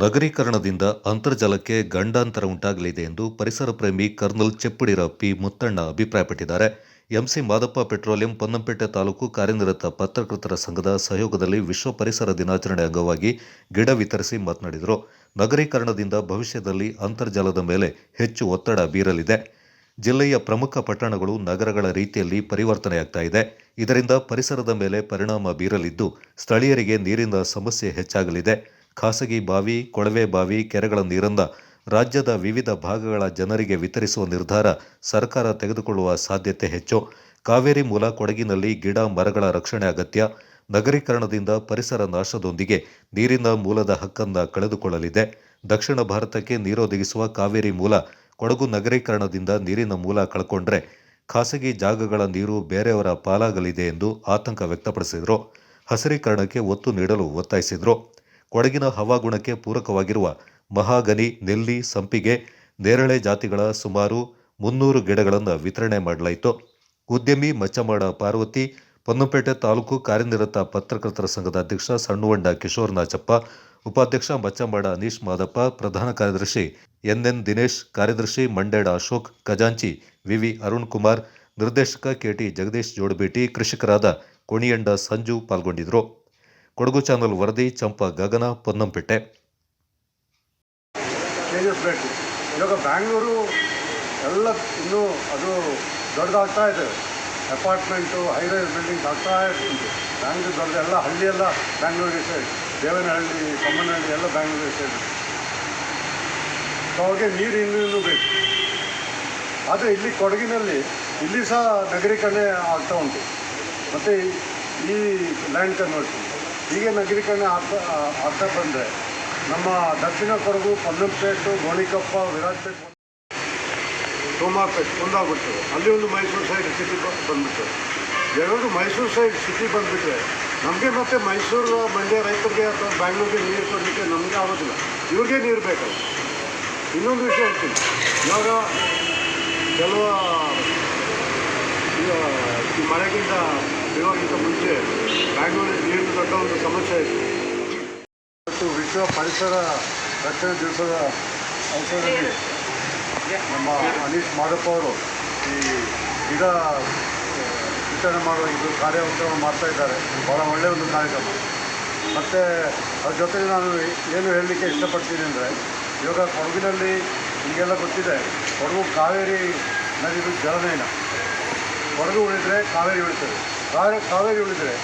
ನಗರೀಕರಣದಿಂದ ಅಂತರ್ಜಲಕ್ಕೆ ಗಂಡಾಂತರ ಉಂಟಾಗಲಿದೆ ಎಂದು ಪರಿಸರ ಪ್ರೇಮಿ ಕರ್ನಲ್ ಚೆಪ್ಪಡಿರ ಪಿ ಮುತ್ತಣ್ಣ ಅಭಿಪ್ರಾಯಪಟ್ಟಿದ್ದಾರೆ. ಎಂಸಿ ಮಾದಪ್ಪ ಪೆಟ್ರೋಲಿಯಂ ಪೊನ್ನಂಪೇಟೆ ತಾಲೂಕು ಕಾರ್ಯನಿರತ ಪತ್ರಕರ್ತರ ಸಂಘದ ಸಹಯೋಗದಲ್ಲಿ ವಿಶ್ವ ಪರಿಸರ ದಿನಾಚರಣೆ ಅಂಗವಾಗಿ ಗಿಡ ವಿತರಿಸಿ ಮಾತನಾಡಿದರು. ನಗರೀಕರಣದಿಂದ ಭವಿಷ್ಯದಲ್ಲಿ ಅಂತರ್ಜಲದ ಮೇಲೆ ಹೆಚ್ಚು ಒತ್ತಡ ಬೀರಲಿದೆ. ಜಿಲ್ಲೆಯ ಪ್ರಮುಖ ಪಟ್ಟಣಗಳು ನಗರಗಳ ರೀತಿಯಲ್ಲಿ ಪರಿವರ್ತನೆಯಾಗ್ತಾ ಇದೆ. ಇದರಿಂದ ಪರಿಸರದ ಮೇಲೆ ಪರಿಣಾಮ ಬೀರಲಿದ್ದು, ಸ್ಥಳೀಯರಿಗೆ ನೀರಿನ ಸಮಸ್ಯೆ ಹೆಚ್ಚಾಗಲಿದೆ. ಖಾಸಗಿ ಬಾವಿ, ಕೊಳವೆ ಬಾವಿ, ಕೆರೆಗಳ ನೀರನ್ನು ರಾಜ್ಯದ ವಿವಿಧ ಭಾಗಗಳ ಜನರಿಗೆ ವಿತರಿಸುವ ನಿರ್ಧಾರ ಸರ್ಕಾರ ತೆಗೆದುಕೊಳ್ಳುವ ಸಾಧ್ಯತೆ ಹೆಚ್ಚು. ಕಾವೇರಿ ಮೂಲ ಕೊಡಗಿನಲ್ಲಿ ಗಿಡ, ಮರಗಳ ರಕ್ಷಣೆ ಅಗತ್ಯ. ನಗರೀಕರಣದಿಂದ ಪರಿಸರ ನಾಶದೊಂದಿಗೆ ನೀರಿನ ಮೂಲದ ಹಕ್ಕನ್ನು ಕಳೆದುಕೊಳ್ಳಲಿದೆ. ದಕ್ಷಿಣ ಭಾರತಕ್ಕೆ ನೀರೊದಗಿಸುವ ಕಾವೇರಿ ಮೂಲ ಕೊಡಗು ನಗರೀಕರಣದಿಂದ ನೀರಿನ ಮೂಲ ಕಳ್ಕೊಂಡ್ರೆ ಖಾಸಗಿ ಜಾಗಗಳ ನೀರು ಬೇರೆಯವರ ಪಾಲಾಗಲಿದೆ ಎಂದು ಆತಂಕ ವ್ಯಕ್ತಪಡಿಸಿದರು. ಹಸಿರೀಕರಣಕ್ಕೆ ಒತ್ತು ನೀಡಲು ಒತ್ತಾಯಿಸಿದರು. ಕೊಡಗಿನ ಹವಾಗುಣಕ್ಕೆ ಪೂರಕವಾಗಿರುವ ಮಹಾಗನಿ, ನೆಲ್ಲಿ, ಸಂಪಿಗೆ, ನೇರಳೆ ಜಾತಿಗಳ ಸುಮಾರು ಮುನ್ನೂರು ಗಿಡಗಳನ್ನು ವಿತರಣೆ ಮಾಡಲಾಯಿತು. ಉದ್ಯಮಿ ಮಚ್ಚಮಾಡ ಪಾರ್ವತಿ, ಪೊನ್ನಂಪೇಟೆ ತಾಲೂಕು ಕಾರ್ಯನಿರತ ಪತ್ರಕರ್ತರ ಸಂಘದ ಅಧ್ಯಕ್ಷ ಸಣ್ಣುವಂಡ ಕಿಶೋರ್ ನಾಚಪ್ಪ, ಉಪಾಧ್ಯಕ್ಷ ಮಚ್ಚಮಾಡ ಅನೀಶ್ ಮಾದಪ್ಪ, ಪ್ರಧಾನ ಕಾರ್ಯದರ್ಶಿ ಎನ್ಎನ್ ದಿನೇಶ್, ಕಾರ್ಯದರ್ಶಿ ಮಂಡೇಡ ಅಶೋಕ್, ಖಜಾಂಚಿ ವಿವಿ ಅರುಣ್ ಕುಮಾರ್ ನಿರ್ದೇಶಕ ಕೆಟಿ ಜಗದೀಶ್ ಜೋಡಬೇಟಿ, ಕೃಷಿಕರಾದ ಕೊಣಿಯಂಡ ಸಂಜು ಪಾಲ್ಗೊಂಡಿದ್ದರು. ಕೊಡಗು ಚಾನಲ್ ವರದಿ, ಚಂಪ ಗಗನ, ಪೊನ್ನಂಪೇಟೆ. ಚೇಂಜಸ್ ಬೇಕು ಇವಾಗ ಬ್ಯಾಂಗ್ಳೂರು ಎಲ್ಲ ಇನ್ನೂ ಅದು ದೊಡ್ಡದಾಗ್ತಾ ಇದೆ. ಅಪಾರ್ಟ್ಮೆಂಟು ಹೈರೈಸ್ ಬಿಲ್ಡಿಂಗ್ಸ್ ಆಗ್ತಾ ಉಂಟು ಬ್ಯಾಂಗ್ಳೂರು ದೊಡ್ಡ ಎಲ್ಲ ಹಳ್ಳಿ ಎಲ್ಲ ಬ್ಯಾಂಗ್ಳೂರಿಗೆ ಸೇರಿ. ದೇವನಹಳ್ಳಿ, ಕಮ್ಮನಹಳ್ಳಿ, ಎಲ್ಲ ಬ್ಯಾಂಗ್ಳೂರಿಗೆ ಸೇರಿ. ಅವಾಗೆ ನೀರು ಇನ್ನೂ ಇನ್ನೂ ಬೇಕು. ಆದರೆ ಇಲ್ಲಿ ಕೊಡಗಿನಲ್ಲಿ ಇಲ್ಲಿ ಸಹ ನಗರೀಕರಣ ಆಗ್ತಾ ಉಂಟು. ಮತ್ತು ಈ ಲ್ಯಾಂಡ್ ಕನ್ವರ್ಷನ್ ಹೀಗೆ ನಗರೀಕರಣ ಆಗ್ತಾ ಆಗ್ತಾ ಬಂದರೆ ನಮ್ಮ ದಕ್ಷಿಣ ಕೊಡಗು, ಪೊನ್ನಂಪೇಟು, ಗೋಣಿಕೊಪ್ಪ, ವಿರಾಜಪೇಟೆ ಸೋಮಾರ್ಪೇಟೆ ಒಂದಾಗ್ಬಿಡ್ತದೆ. ಅಲ್ಲಿ ಒಂದು ಮೈಸೂರು ಸೈಡ್ ಸಿಟಿ ಬಂದ್ಬಿಟ್ಟು ಎರಡು ಮೈಸೂರು ಸೈಡ್ ಸಿಟಿ ಬಂದುಬಿಟ್ರೆ ನಮಗೆ ಮತ್ತೆ ಮೈಸೂರು, ಮಂಡ್ಯ ರೈತರಿಗೆ ಅಥವಾ ಬ್ಯಾಂಗ್ಳೂರಿಗೆ ನೀರು ಕೊಡಲಿಕ್ಕೆ ನಮಗೆ ಆಗೋದಿಲ್ಲ. ಇವ್ರಿಗೆ ನೀರು ಬೇಕಲ್ಲ ಇನ್ನೊಂದು ವಿಷಯ ಹೇಳ್ತೀನಿ. ಇವಾಗ ಕೆಲವು ಈ ಮಳೆಗಿಂತ ಇರೋಕ್ಕಿಂತ ಮುಂಚೆ ಬ್ಯಾಂಗ್ಳೂರಿಗೆ ನೀರಿನ ದೊಡ್ಡ ಒಂದು ಸಮಸ್ಯೆ ಇತ್ತು ಮತ್ತು ವಿಶ್ವ ಪರಿಸರ ರಕ್ಷಣೆ ದಿವಸದ ಅವಸರದಲ್ಲಿ ನಮ್ಮ ಅನೀಶ್ ಮಾದಪ್ಪ ಅವರು ಈ ಗಿಡ ವಿತರಣೆ ಮಾಡುವ ಇದು ಕಾರ್ಯಕ್ರಮ ಮಾಡ್ತಾ ಇದ್ದಾರೆ. ಭಾಳ ಒಳ್ಳೆಯ ಒಂದು ಕಾರ್ಯಕ್ರಮ. ಮತ್ತು ಅದ್ರ ಜೊತೆಗೆ ನಾನು ಏನು ಹೇಳಲಿಕ್ಕೆ ಇಷ್ಟಪಡ್ತೀನಿ ಅಂದರೆ, ಇವಾಗ ಕೊಡಗಿನಲ್ಲಿ ಈಗೆಲ್ಲ ಗೊತ್ತಿದೆ, ಕೊಡಗು ಕಾವೇರಿ ನದಿದು ಜಲನಯನ. ಕೊಡಗು ಉಳಿದರೆ ಕಾವೇರಿ ಉಳಿತದೆ. ಕಾವೇರಿ ಕಾವೇರಿ ಉಳಿದರೆ